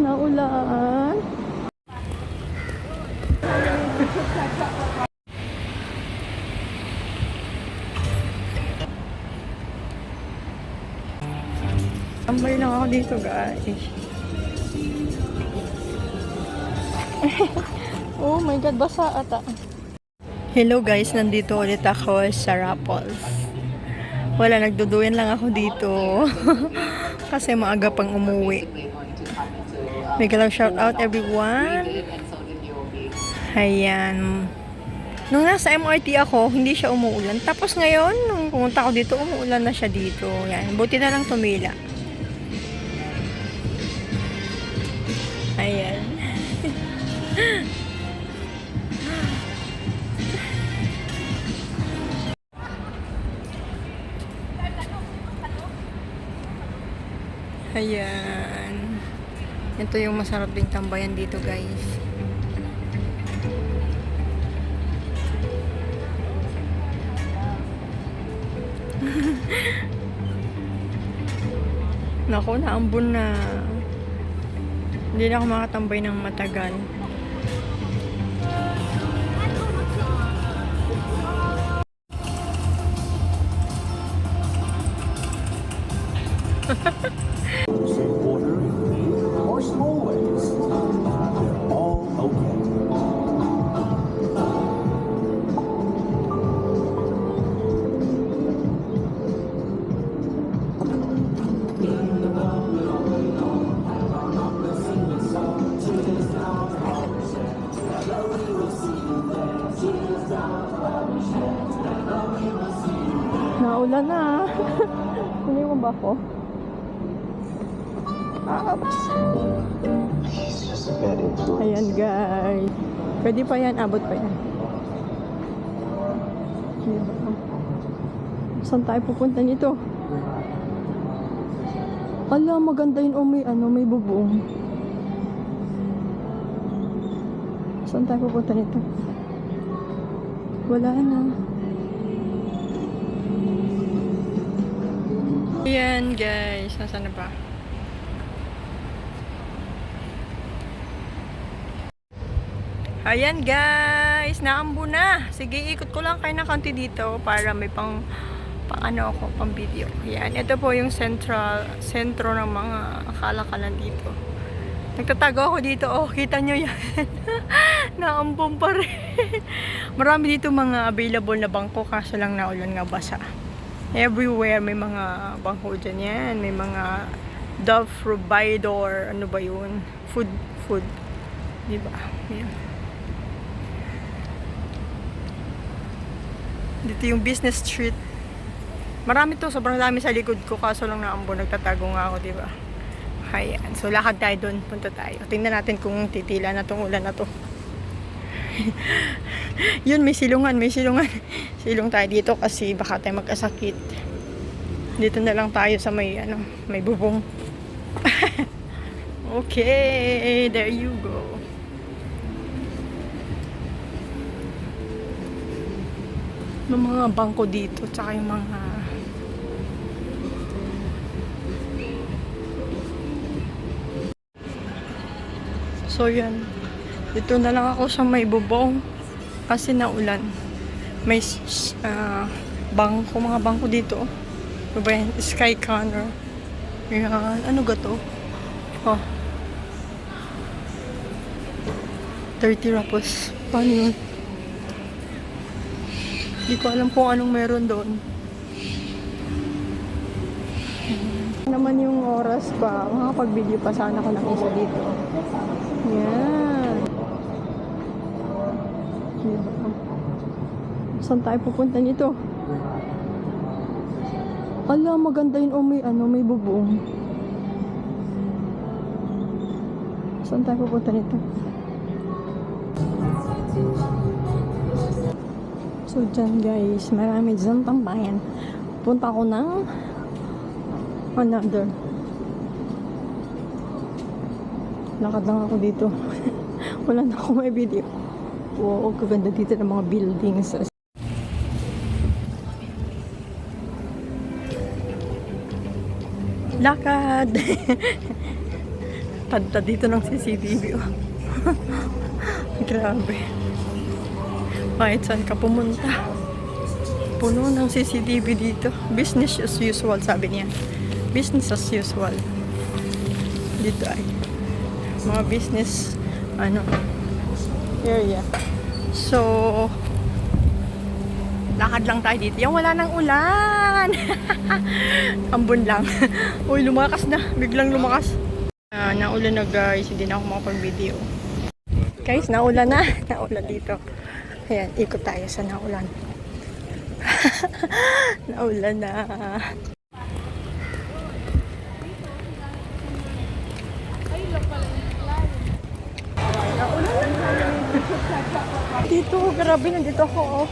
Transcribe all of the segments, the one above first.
Naulan. Tambay lang ako dito, guys. oh my God, basa ata. Hello guys, nandito ulit ako sa Rapples. Wala, nagduduyan lang ako dito. Kasi maaga pang umuwi. Bigla lang shout out everyone. Ayan. Nung nasa MRT ako, hindi siya umuulan. Tapos ngayon, nung pumunta ako dito, umuulan na siya dito. Yan. Buti na lang tumila. Ayan. Ayan. Ito yung masarap ding tambayan dito, guys. Naku, naambon na. Hindi na ako makatambay ng matagal. Say na. Hindi mo ba ako? Oops. Ayan guys. Pwede pa yan. Abot pa yan. Saan tayo pupunta nito? Ala, maganda yun. Oh, may, ano, may bubong. Saan tayo pupunta nito? Wala na. Ayan guys. Nasaan na ba? Ayan guys, naambo na. Sige, ikot ko lang kayo ng konti dito para may pang pang ano ako, pang video. Ayan, ito po yung central, sentro ng mga kalakalan dito. Nagtatago ako dito. Oh, kita nyo yan. Naambon pa rin. Marami dito mga available na bangko kaso lang naulan nga basa. Everywhere may mga bangko dyan yan. May mga Dove provider, ano ba yun? Food, food. Diba? Yan. Dito yung business street. Marami to, sobrang dami sa likod ko kaso lang naambo, nagtatago nga ako, di ba? Ayan. So, lakad tayo doon. Punta tayo. Tingnan natin kung titila na tong ulan na to. Yun, may silungan, may silungan. Silong tayo dito kasi baka tayo magkasakit. Dito na lang tayo sa may, ano, may bubong. okay, there you go. May mga bangko dito, tsaka yung mga So yan. Dito na lang ako sa may bubong kasi naulan. May uh, bangko, mga bangko dito. Ano yan? Sky Canner. Yan. Ano ga to? Oh. 30 rapos. Paano yun? Hindi ko alam kung anong meron doon. Ano naman yung oras pa. Makapag-video pa sana ko ng dito. Yan. Diba? Saan tayo pupunta nito? Ala, maganda yun. Oh, may, ano, may bubong. Saan tayo pupunta nito? So, dyan guys, marami dyan tambayan. Punta ko ng another. Lakad lang ako dito. Wala na ako may video. Wow, kaganda dito ng mga buildings. Lakad! tadtad dito ng CCTV. Grabe. Kahit saan ka pumunta. Puno ng CCTV dito. Business as usual, sabi niya. Business as usual. Dito ay mga business ano area. So, lakad lang tayo dito. Yung wala nang ulan. Ambon lang. Uy, lumakas na. Biglang lumakas. Ah, naulan na guys. Hindi na ako makapag-video. Guys, naulan na. Naulan dito. Ayan, ikot tayo sa naulan. naulan na. Dito, grabe, nandito ako. Oh.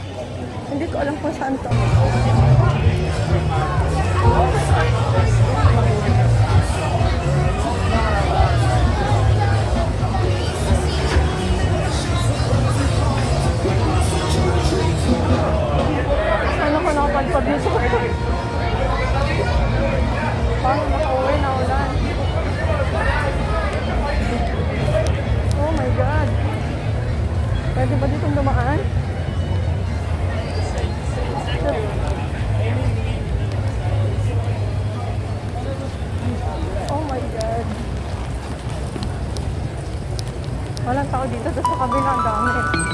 Hindi ko alam kung saan to. Pwede ba ditong dumaan? Oh my God. Walang tao dito. Sa kabila ang dami.